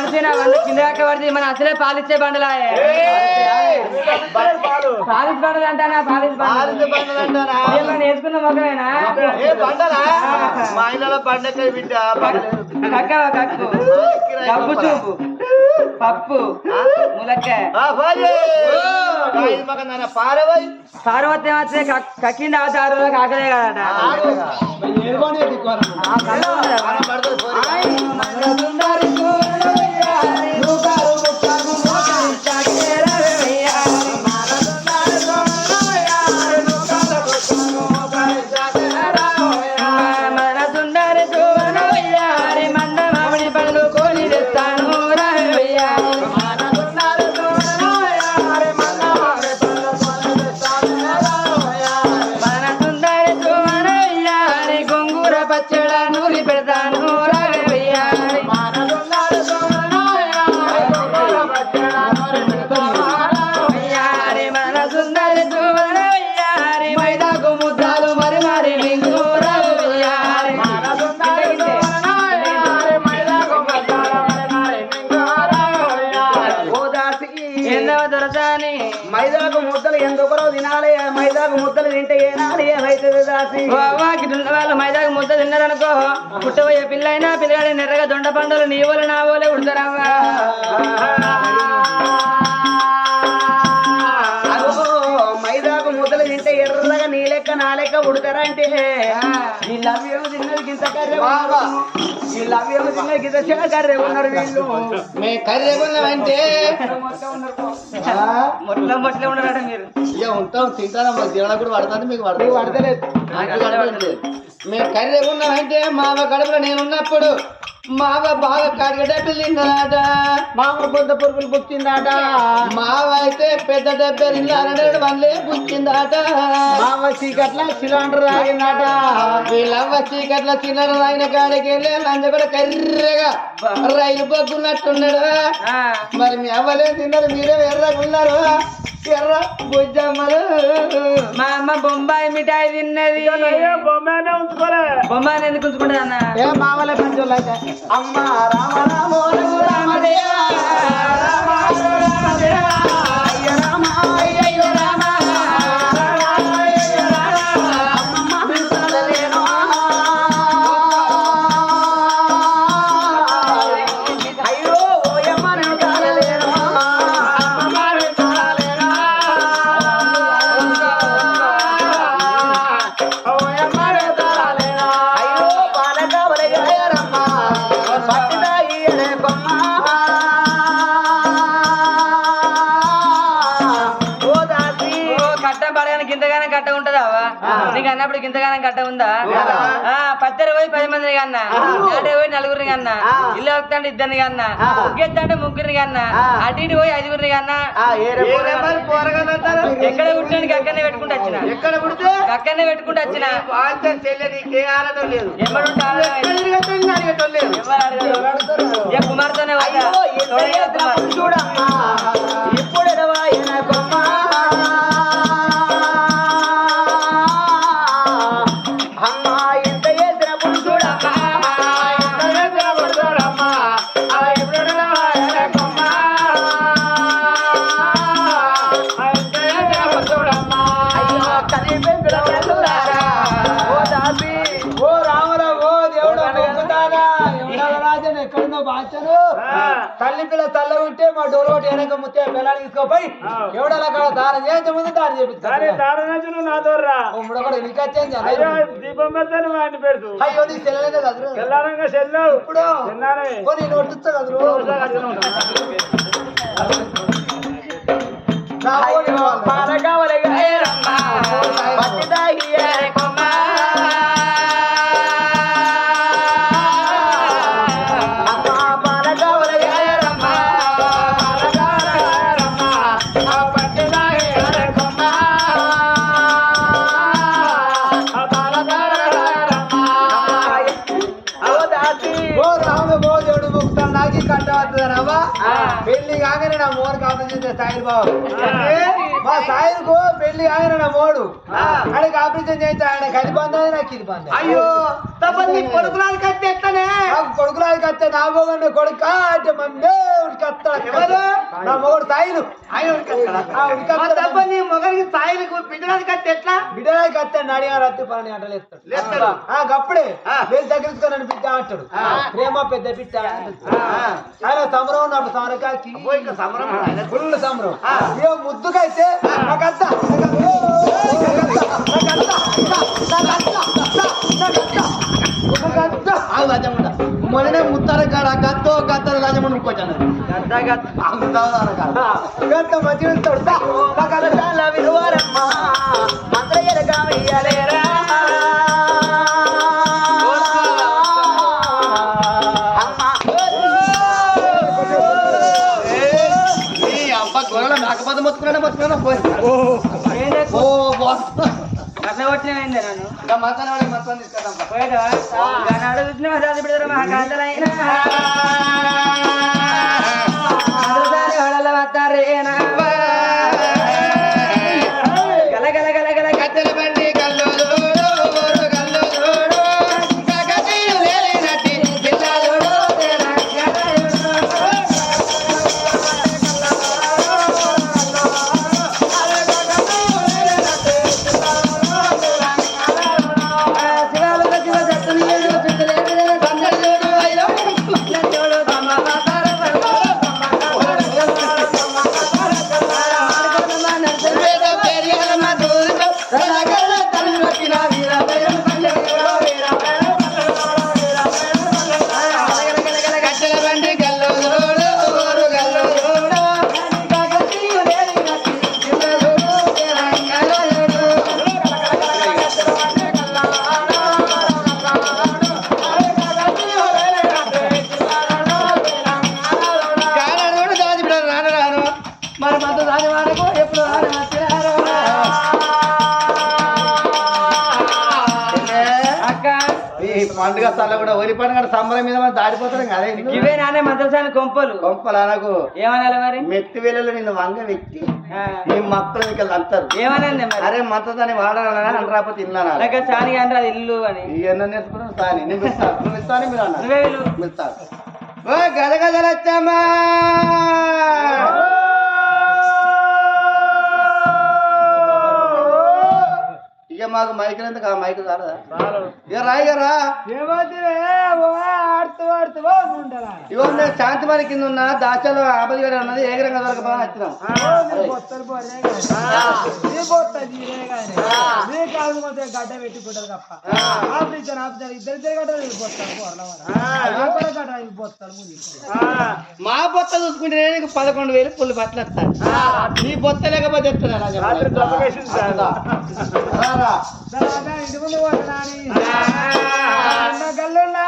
ఎప్పుడైనా మనిషి నా బండ కింద పడితే మన అసలే పాలిచ్చే బండలాయే. పాలిస్ బండలు. అంటానా? పాలిస్ బండలు. మొక్కమేనా మా బండకాయ బిడ్డ కక్కు కప్పు చూపు. పప్పు. ములక్కాయ. పార్వతి. వచ్చే కక్కింది కాకలే కదట. వాళ్ళు మైదాకు ముద్ద తిన్నారనుకో పుట్టబోయే పిల్లైనా పిల్లగాడి నెర్రగా దొండ పండులు నీ వల్ల నా మైదాకు ముద్దలు తింటే ఎర్రగా నీ లెక్క నా లెక్క ఉడతారా అంటే? తిన్నది గింత కర్రె తిన్నది గింత చిన్న కర్రె ఉన్నారు వీళ్ళు. మే కర్రీ కొన్నామంటే మొట్ల మొట్లే మీరు. ఇక ఉంటాం తింటారా? మాకు తినడం కూడా పడుతుంది మీకు పడుతుంది. పడతలేదు. మేము కర్రీ కొన్నామంటే మావ కడుపులో నేను ఉన్నప్పుడు మావ బాగా డబ్బులు తిన్నాడ మామ కొంత పురుగులు పుచ్చిందాట. మావ అయితే పెద్ద డబ్బే తిన్నా రెండు వందలే పుచ్చిందాట. మామ చీకట్ల సిలిండర్ తాగిందాట. వీళ్ళవ్వ చీకట్ల తిన్నాడు ఆయన కాడికి వెళ్ళి లంజ కూడా కర్రెగా రైలు బొగ్గున్నట్టున్నాడు. మరి మీ అవ్వలే తిన్నారు మీరే ఎర్రగా ఉన్నారు. ఎర్ర బుజ్జమ్మలు మా అమ్మ బొంబాయి మిఠాయి తిన్నది. బొమ్మ ఉంచుకోలే. బొంబాయిని ఎందుకు ఉంచుకుంటది అన్న? ఏ పంచోళ్ళు అయితే. అమ్మ రామ రామోలు రామదేవా రామ రామదేవా காவலையாயார் నీకు అన్నప్పుడు ఇంతగానం కట్ట ఉందా? ఆ పత్తెర పోయి పది మందిని కన్నా పోయి నలుగురిని కన్నా ఇల్లు వస్తుంటే ఇద్దరిని కన్నా ముగ్గెత్తంటే ముగ్గురిని కన్నా అటు ఇటు పోయి ఐదుగురిని కన్నా ఎక్కడ పుట్టినానికి అక్కడనే పెట్టుకుంటూ వచ్చిన? ఎక్కడ పుడితే? అక్కడనే పెట్టుకుంటూ వచ్చిన? వాళ్ళతో చెల్లె తల్లి పిల్ల తల్ల ఉంటే మా డోర్ ఒకటి వెనక ముత్తే పిల్లని తీసుకోపోయి ఎవడలా కాడ దానం చేయించే ముందు దానం చేపిస్తాను నా దొర్రా. కూడా నీకు వచ్చేది అయ్యో దీపం పెడతాను వాడిని పెడుతు. అయ్యో నీకు తెల్లలేదు కదరు చెల్లావు ఇప్పుడు. కదరు పాల కావాలి. నాకి కట్టవద్దు రవ్వ పెళ్ళి కాగానే పెళ్ళి ఆయన నా మోడు ఆయనకి ఆపరేషన్ చేస్తే ఆయన కది బంధాయి నాకు ఇది బంధ అయ్యో తప్పని నీ కొడుకులానికి కత్తి ఎట్లనే? నాకు కొడుకులాగా కత్తే నా మొగండి కొడుక అంటే మమ్మీ ఉడికత్తాడు? నా మొగుడు సాయిలు. ఆయన ఉరికొస్తాడా? ఆ, మా ఉడికత్తాడు తప్ప నీ మొగనికి సాయిలకు బిడ్డడానికి కత్తి ఎట్లా? బిడ్డలాగా కత్తే నడిగా రత్తి పని గంటలు లేస్తాడు. లేస్తాడు. ఆ, గప్పుడే. వేలు నన్ను బిడ్డ అంటాడు. ప్రేమ పెద్ద బిడ్డ ఆయన సమరం ఉన్నప్పుడు సమరకాకి సమరం. ఫుల్ సమరం. ఏ ముద్దుకైతే నాకంతా మొన్ననే ముత్తార కాడ గత్తో గత్తర రాజమ్మ ఇంకొచ్చాను గంత మంచిగా ఉంటాడు. నాకంతా విలువారమ్మా మంత్రయ్యల కావయ్యాలేరా అబ్బా గొర్రెల మేకపోతే మొత్తుకున్నా మొత్తుకున్నా పోయి. ఓ బాస్ వచ్చినమైంది నన్ను ఇంకా మసాలా వాడి మొత్తం తీసుకెళ్తాం గానాడు చూసిన రాజు బిడ్డలు మా కాంతలైన వస్తారేనా సంబరం మీద మనం దాడిపోతాం అదే ఇవే నానే మంత్రసాని కొంపలు. కొంపలనకు. ఏమనాలి మరి? మెత్తి వేలలో నిన్ను వంగ వ్యక్తి నీ మక్కలు మీకు అంటారు. ఏమనండి మరి? అరే మంతదాన్ని వాడాలని అని రాకపోతే తిన్నాను సాని అది ఇల్లు అని. ఎన్నో నేర్చుకున్నాను సాని? నేను ఇస్తాను నువ్వు ఇస్తాను మీరు అన్నారు. నువ్వే ఇల్లు ఇక మాకు మైక్ ఎందుకు? ఆ మైక్ కాదా ఇక రా ఇక రా ఏమవుతుంది ఓ ఆడుతూ ఆడుతూ ఓ ముండలా ఇగో నేను శాంతిమణి కింద ఉన్న దాచాలో ఆపది గడి ఉన్నది ఏకరంగా దొరకబా వచ్చినాం గడ్డ పెట్టుకుంటారు తప్ప. ఇద్దరు ఇద్దరు మా బొత్త చూసుకుంటే నేను పదకొండు వేలు పుల్లు బట్టలు వస్తాను నీ బొత్త లేకపోతే చెప్తున్నా ఇంటి ముందు కొట్టడాని గల్లున్నా.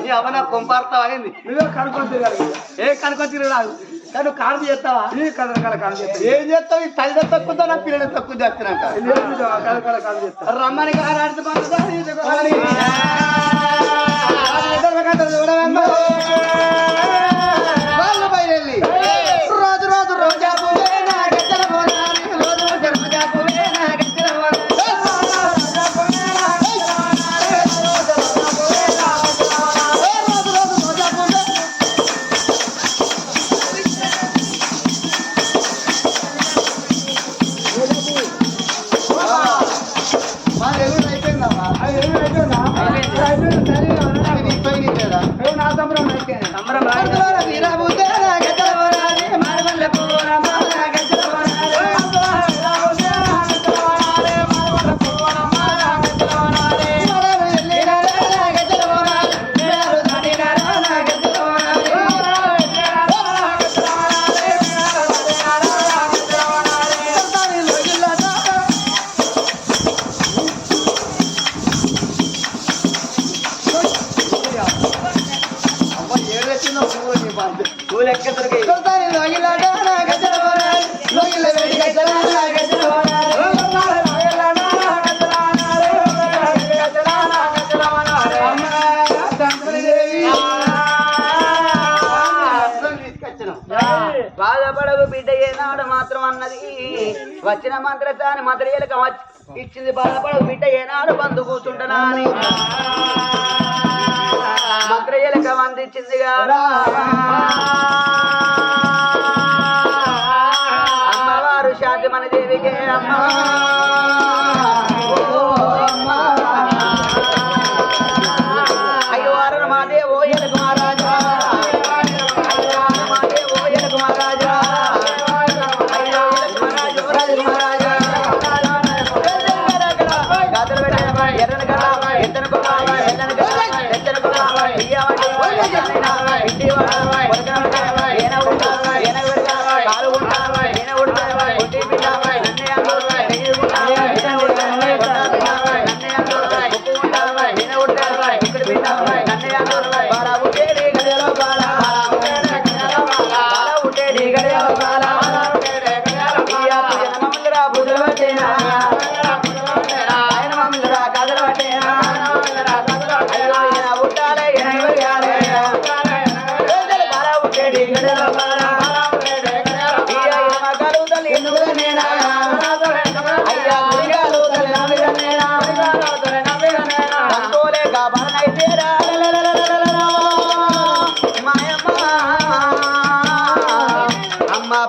నీ అవన కొంపార్తావా ఏంది నువ్వే కనుక్కొని తిరగాలి ఏ కనుక తిరగరాదు నువ్వు కారు చేస్తావా? ఈ కథ కళ కాదు చెప్తా ఏం చేస్తావు? ఈ తల్లి తక్కువ నా పిల్లలు తక్కువ చేస్తున్నాక కథ కళ కాదు చెప్తా రమ్మని కారు ఆడితే Cobra వచ్చిన అన్నది వచ్చిన మంత్రసాని మంత్రియలకు ఇచ్చింది బాధపడవు. బిడ్డ ఏనాడు బంధు కూర్చుంటున్నా అని. మంత్రియలకు అందించింది కదా. అమ్మవారు శాంతి మన దేవికే అమ్మ.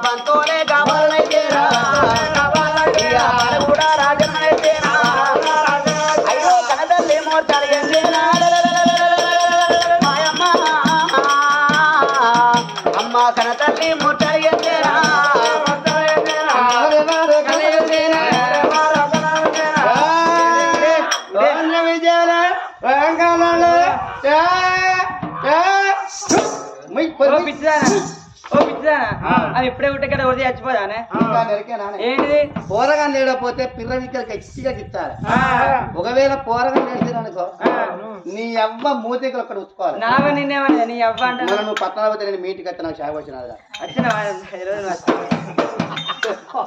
banco అది ఇప్పుడే ఉంటే కదా ఉడితే చచ్చిపోదానే? ఏంటిది? పోరగా లేడపోతే పిల్ల విక్కలకి ఎక్సిగా ఒకవేళ పోరగా నేర్చిరనుకో ఆ. నీ అవ్వ మూతికలు అక్కడ ఉంచుకోవాలి నాగా నిన్నేమని నీ అవ్వ అంట? నువ్వు పట్టణాలు పోతే నేను మీటికి వచ్చి నాకు వచ్చిన ఈరోజు నువ్వు వచ్చినావు.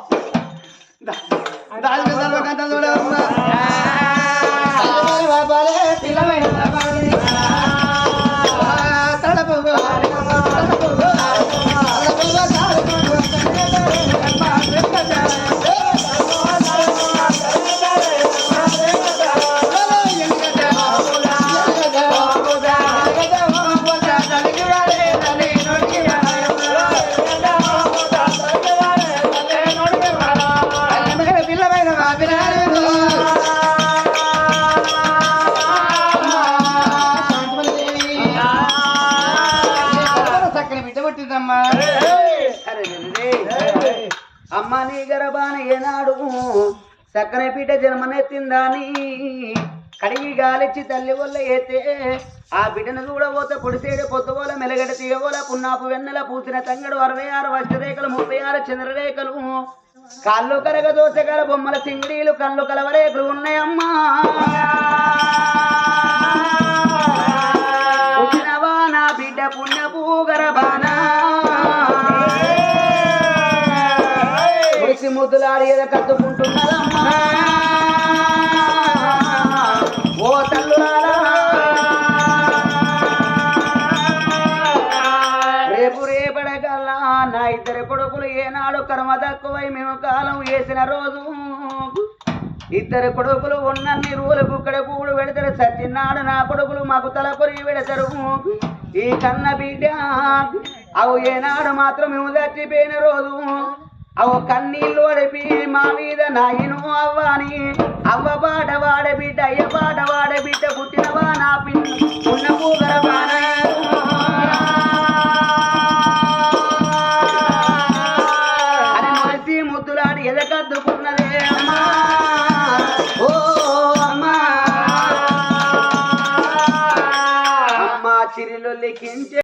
అమ్మ నీ గర్భాన ఏనాడు సక్కన పీట జన్మనెత్తిందాని కడిగి గాలిచ్చి తల్లి వల్ల ఏతే ఆ బిడ్డను చూడబోతే పొడిసేడు పొద్దుగోల మెలగడ తీయవోల పున్నాపు వెన్నెల పూసిన తంగడు అరవై ఆరు వస్త్రరేఖలు ముప్పై ఆరు చంద్రరేఖలు. కాళ్ళు కరగ దోసగల బొమ్మల సింగిడీలు కళ్ళు కలవరేకులు ఉన్నాయమ్మా పుట్టినవా నా ముద్దులాడి ఎద కట్టుకుంటున్నదమ్మా ఓ తల్లులారా. రేపు రేపడగల్లా నా ఇద్దరు కొడుకులు ఏనాడు కర్మ తక్కువై మేము కాలం వేసిన రోజు ఇద్దరు కొడుకులు ఉన్నన్ని రోజులు కుక్కడ కూడు పెడతారు. సత్యనాడు నా కొడుకులు మాకు తలకొరి పెడతారు. ఈ కన్న బిడ్డ అవు ఏనాడు మాత్రం మేము చచ్చిపోయిన రోజు అవు కన్నీళ్ళు అడిపి మా మీద నాయను అవ్వని. అవ్వ పాట వాడే బిడ్డ అయ్య పాట వాడే బిడ్డ పుట్టినవా నా పిన్న. ఉన్న అని మొలిసి ముద్దులాడి ఎదకద్దుకున్నదే అమ్మా. ఓ అమ్మా. అమ్మా చిరులు లిఖించే